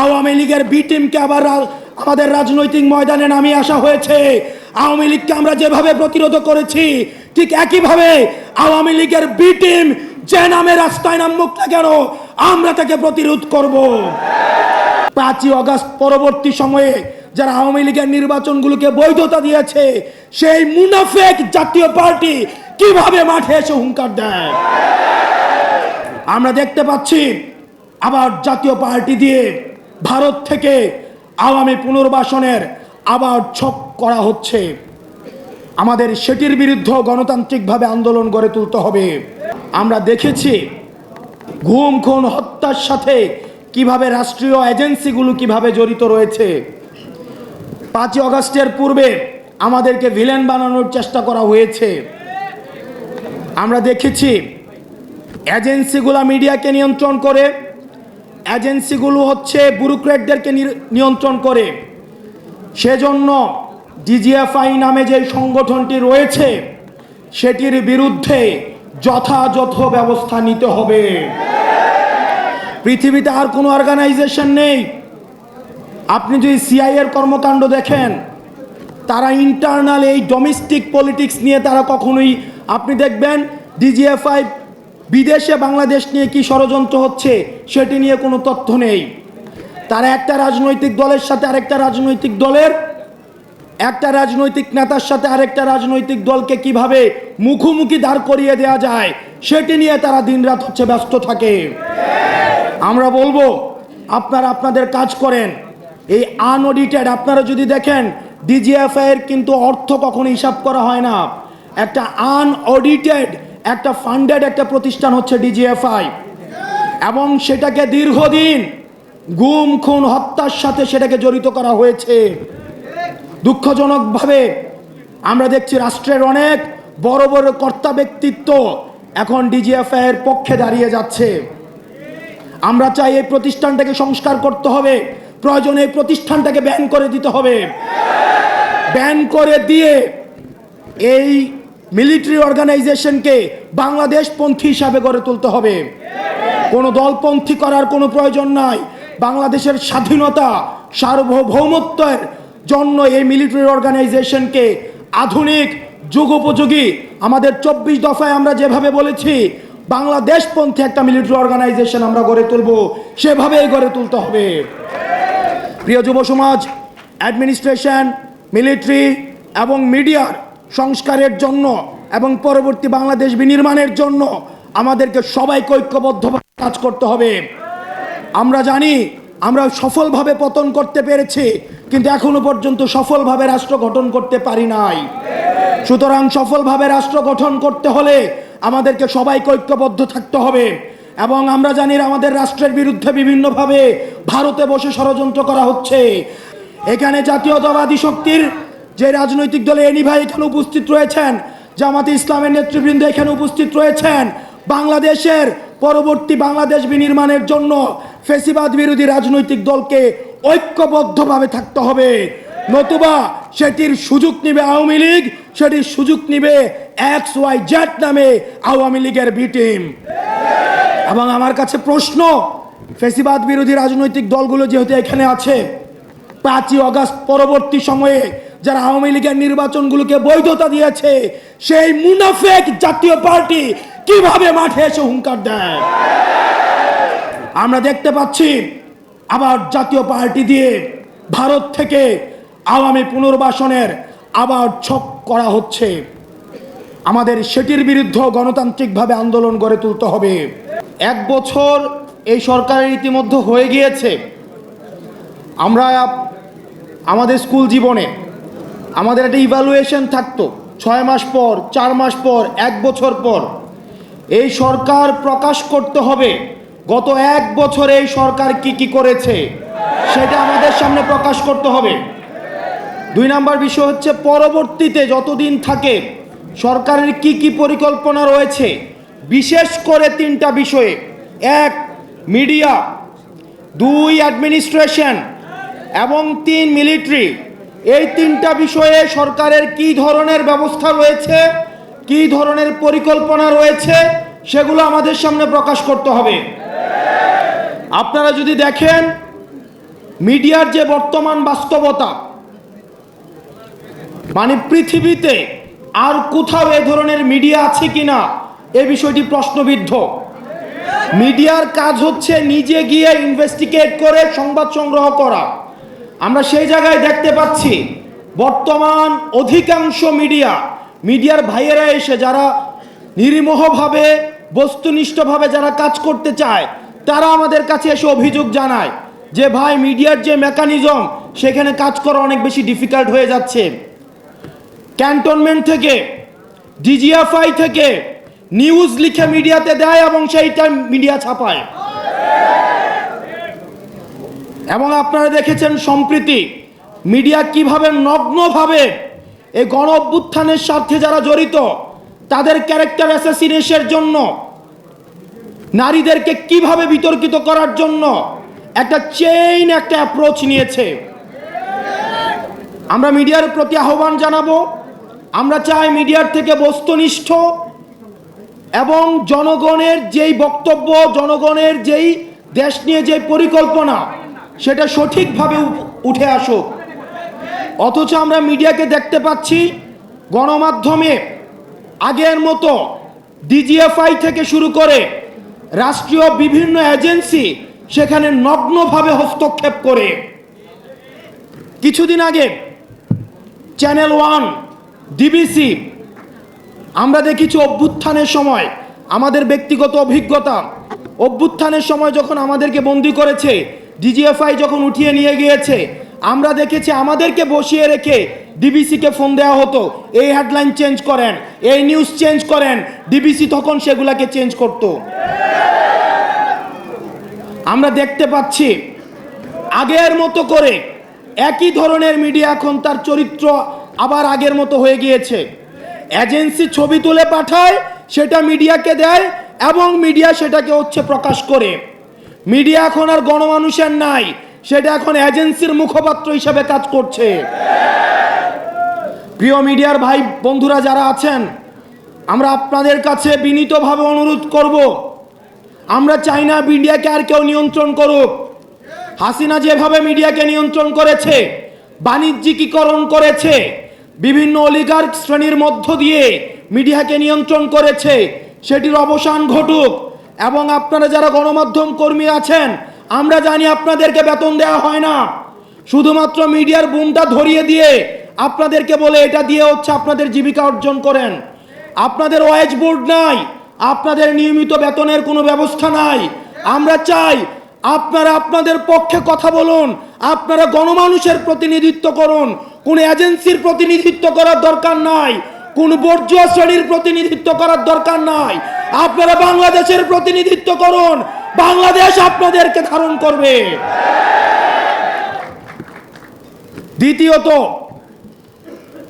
আওয়ামী লীগের বি টিমকে আবার আমাদের রাজনৈতিক ময়দানে নামিয়ে আসা হয়েছে। আওয়ামী লীগকে আমরা যেভাবে প্রতিরোধ করেছি, ঠিক একইভাবে আওয়ামী লীগের বি টিম যে নামে রাস্তায় নামুক না কেন, আমরা তাকে প্রতিরোধ করব। পাঁচই অগস্ট পরবর্তী সময়ে যারা আওয়ামী লীগের নির্বাচনগুলোকে বৈধতা দিয়েছে, সেই মুনাফেক জাতীয় পার্টি কীভাবে মাঠে এসে হুঙ্কার দেয়? আমরা দেখতে পাচ্ছি, আবার জাতীয় পার্টি দিয়ে ভারত থেকে আওয়ামী পুনর্বাসনের আবার ছক করা হচ্ছে। আমাদের সেটির বিরুদ্ধে গণতান্ত্রিকভাবে আন্দোলন গড়ে তুলতে হবে। আমরা দেখেছি ঘুম খুন হত্যার সাথে কীভাবে রাষ্ট্রীয় এজেন্সিগুলো কীভাবে জড়িত রয়েছে। পাঁচই অগস্টের পূর্বে আমাদেরকে ভিলেন বানানোর চেষ্টা করা হয়েছে। আমরা দেখেছি এজেন্সিগুলো মিডিয়াকে নিয়ন্ত্রণ করে এজেন্সিগুলো হচ্ছে ব্যুরোক্রেটদেরকে নিয়ন্ত্রণ করে। সেজন্য ডিজিএফআই নামে যে সংগঠনটি রয়েছে, সেটির বিরুদ্ধে যথাযথ ব্যবস্থা নিতে হবে। পৃথিবীতে আর কোনো অর্গানাইজেশন নেই। আপনি যদি সিআই এর কর্মকাণ্ড দেখেন, তারা ইন্টারনাল এই ডোমেস্টিক পলিটিক্স নিয়ে তারা কখনোই, আপনি দেখবেন ডিজিএফআই বিদেশে বাংলাদেশ নিয়ে কি ষড়যন্ত্র হচ্ছে, সেটি নিয়ে কোনো তথ্য নেই। তারা একটা রাজনৈতিক দলের সাথে আরেকটা রাজনৈতিক দলের, একটা রাজনৈতিক নেতার সাথে আরেকটা রাজনৈতিক দলকে কীভাবে মুখোমুখি দাঁড় করিয়ে দেওয়া যায়, সেটি নিয়ে তারা দিনরাত হচ্ছে ব্যস্ত থাকে। আমরা বলব, আপনারা আপনাদের কাজ করেন। এই আনঅডিটেড আপনারা যদি দেখেন ডিজিএফআই এর কিন্তু অর্থ কখনো হিসাব করা হয় না। একটা আনঅডিটেড একটা ফান্ডেড একটা প্রতিষ্ঠান হচ্ছে ডিজিএফআই এবং সেটাকে দীর্ঘদিন গুম, খুন, হত্যার সাথে সেটাকে জড়িত করা হয়েছে। দুঃখজনকভাবে আমরা দেখছি রাষ্ট্রের অনেক বড় বড় কর্তা ব্যক্তিত্ব এখন ডিজিএফআই এর পক্ষে দাঁড়িয়ে যাচ্ছে। আমরা চাই এই প্রতিষ্ঠানটাকে সংস্কার করতে হবে। প্রয়োজনে এই প্রতিষ্ঠানটাকে ব্যান করে দিতে হবে। ব্যান করে দিয়ে এই মিলিটারি অর্গানাইজেশনকে বাংলাদেশপন্থী হিসাবে গড়ে তুলতে হবে। কোনো দলপন্থী করার কোনো প্রয়োজন নাই। বাংলাদেশের স্বাধীনতা, সার্বভৌমত্বের জন্য এই মিলিটারি অর্গানাইজেশনকে আধুনিক, যুগোপযোগী, আমাদের চব্বিশ দফায় আমরা যেভাবে বলেছি, বাংলাদেশপন্থী একটা মিলিটারি অর্গানাইজেশন আমরা গড়ে তুলব, সেভাবেই গড়ে তুলতে হবে। প্রিয় যুব সমাজ, অ্যাডমিনিস্ট্রেশন, মিলিটারি এবং মিডিয়ার সংস্কারের জন্য এবং পরবর্তী বাংলাদেশ বিনির্মাণের জন্য আমাদেরকে সবাইকে ঐক্যবদ্ধভাবে কাজ করতে হবে। আমরা জানি আমরা সফলভাবে পতন করতে পেরেছি, কিন্তু এখনও পর্যন্ত সফলভাবে রাষ্ট্র গঠন করতে পারি নাই। সুতরাং সফলভাবে রাষ্ট্র গঠন করতে হলে আমাদেরকে সবাইকে ঐক্যবদ্ধ থাকতে হবে এবং আমরা জানি আমাদের রাষ্ট্রের বিরুদ্ধে বিভিন্নভাবে ভারতে বসে ষড়যন্ত্র করা হচ্ছে। এখানে জাতীয়তাবাদী শক্তির যে রাজনৈতিক দলে এনি ভাই এখানে উপস্থিত রয়েছেন, জামাতে ইসলামের নেতৃবৃন্দ এখানে উপস্থিত রয়েছেন, বাংলাদেশের পরবর্তী বাংলাদেশ বিনির্মাণের জন্য ফেসিবাদ বিরোধী রাজনৈতিক দলকে ঐক্যবদ্ধভাবে থাকতে হবে। নতুবা সেটির সুযোগ নিবে আওয়ামী লীগ, সেটির সুযোগ নিবে এক্স ওয়াই জেড নামে আওয়ামী লীগের বি টিম। এবং আমার কাছে প্রশ্ন, ফেসিবাদ বিরোধী রাজনৈতিক দলগুলো যেহেতু এখানে আছে, পাঁচই অগাস্ট পরবর্তী সময়ে যারা আওয়ামী লীগের নির্বাচনগুলোকে বৈধতা দিয়েছে, সেই মুনাফেক জাতীয় পার্টি কীভাবে মাঠে এসে হুঙ্কার দেয়? আমরা দেখতে পাচ্ছি, আবার জাতীয় পার্টি দিয়ে ভারত থেকে আওয়ামী পুনর্বাসনের আবার ছক করা হচ্ছে। আমাদের সেটির বিরুদ্ধে গণতান্ত্রিকভাবে আন্দোলন গড়ে তুলতে হবে। এক বছর এই সরকারের ইতিমধ্যে হয়ে গিয়েছে। আমরা আমাদের স্কুল জীবনে আমাদের একটা ইভ্যালুয়েশন থাকতো। ছয় মাস পর, চার মাস পর, এক বছর পর। এই সরকার প্রকাশ করতে হবে। গত এক বছর এই সরকার কি কি করেছে, সেটা আমাদের সামনে প্রকাশ করতে হবে। দুই নাম্বার বিষয় হচ্ছে, পরবর্তীতে যতদিন থাকে, সরকারের কি কি পরিকল্পনা রয়েছে, বিশেষ করে তিনটা বিষয়ে। এক মিডিয়া দুই অ্যাডমিনিস্ট্রেশন এবং তিন মিলিটারি এই তিনটা বিষয়ে সরকারের কি ধরনের ব্যবস্থা রয়েছে, কি ধরনের পরিকল্পনা রয়েছে, সেগুলো আমাদের সামনে প্রকাশ করতে হবে। আপনারা যদি দেখেন, মিডিয়ার যে বর্তমান বাস্তবতা মানে পৃথিবীতে আর কোথাও এ ধরনের মিডিয়া আছে কিনা, এ বিষয়টি প্রশ্নবিদ্ধ। মিডিয়ার কাজ হচ্ছে নিজে গিয়ে ইনভেস্টিগেট করে সংবাদ সংগ্রহ করা। আমরা সেই জায়গায় দেখতে পাচ্ছি বর্তমান অধিকাংশ মিডিয়া, মিডিয়ার ভাইয়েরা এসে যারা নির্মোহভাবে বস্তুনিষ্ঠভাবে যারা কাজ করতে চায়, তারা আমাদের কাছে এসে অভিযোগ জানায় যে, ভাই, মিডিয়ার যে মেকানিজম, সেখানে কাজ করা অনেক বেশি ডিফিকাল্ট হয়ে যাচ্ছে। ক্যান্টনমেন্ট থেকে, ডিজিএফআই থেকে নিউজ লিখে মিডিয়াতে দেয় এবং সেইটা মিডিয়া ছাপায়। এবং আপনারা দেখেছেন সম্প্রীতি। মিডিয়া কীভাবে নগ্নভাবে এই গণ অভ্যুত্থানের সাথে যারা জড়িত, তাদের ক্যারেক্টার অ্যাসাসিনেশনের জন্য, নারীদেরকে কীভাবে বিতর্কিত করার জন্য একটা চেইন একটা অ্যাপ্রোচ নিয়েছে। আমরা মিডিয়ার প্রতি আহ্বান জানাব। আমরা চাই মিডিয়ার থেকে বস্তুনিষ্ঠ এবং জনগণের যেই বক্তব্য, জনগণের যেই দেশ নিয়ে যে পরিকল্পনা সেটা সঠিকভাবে উঠে আসুক। অথচ আমরা মিডিয়াকে দেখতে পাচ্ছি গণমাধ্যমে আগের মতো ডিজিএফআই থেকে শুরু করে রাষ্ট্রীয় বিভিন্ন এজেন্সি সেখানে নগ্নভাবে হস্তক্ষেপ করে। কিছুদিন আগে চ্যানেল ওয়ান, ডিবিসি, আমরা দেখেছি অভ্যুত্থানের সময় আমাদের ব্যক্তিগত অভিজ্ঞতা। অভ্যুত্থানের সময় যখন আমাদেরকে বন্দি করেছে ডিজিএফআই যখন উঠিয়ে নিয়ে গিয়েছে, আমরা দেখেছি আমাদেরকে বসিয়ে রেখে ডিবিসিকে ফোন দেওয়া হতো, এই হেডলাইন চেঞ্জ করেন, এই নিউজ চেঞ্জ করেন ডিবিসি তখন সেগুলাকে চেঞ্জ করতো। আমরা দেখতে পাচ্ছি, আগের মতো করে একই ধরনের মিডিয়া এখন তার চরিত্র আবার আগের মতো হয়ে গিয়েছে। এজেন্সি ছবি তুলে পাঠায়, সেটা মিডিয়াকে দেয় এবং মিডিয়া সেটাকে হচ্ছে প্রকাশ করে। মিডিয়া এখন আর গণমানুষের নাই, সেটা এখন এজেন্সির মুখপাত্র হিসেবে কাজ করছে। প্রিয় মিডিয়ার ভাই বন্ধুরা যারা আছেন, আমরা আপনাদের কাছে বিনীতভাবে অনুরোধ করব, আমরা চাই না মিডিয়াকে আর কেউ নিয়ন্ত্রণ করুক। হাসিনা যেভাবে মিডিয়াকে নিয়ন্ত্রণ করেছে, বাণিজ্যিকীকরণ করেছে, বিভিন্ন অলিগার শ্রেণির মধ্য দিয়ে মিডিয়াকে নিয়ন্ত্রণ করেছে, সেটির অবসান ঘটুক। এবং আপনারা যারা গণমাধ্যম কর্মী আছেন, আমরা জানি আপনাদেরকে বেতন দেওয়া হয় না। শুধুমাত্র মিডিয়ার বুমটা ধরিয়ে দিয়ে আপনাদেরকে বলে এটা দিয়ে হচ্ছে আপনাদের জীবিকা অর্জন করেন। আপনাদের ওয়েজ বোর্ড নাই, আপনাদের নিয়মিত বেতনের কোনো ব্যবস্থা নাই। আমরা চাই আপনারা আপনাদের পক্ষে কথা বলুন, আপনারা গণমানুষের প্রতিনিধিত্ব করুন। কোন এজেন্সির প্রতিনিধিত্ব করার দরকার নাই, কোন বর্জ্য শ্রেণির প্রতিনিধিত্ব করার দরকার নাই। আপনারা বাংলাদেশের প্রতিনিধিত্ব করুন। বাংলাদেশ আপনাদেরকে ধারণ করবে। দ্বিতীয়ত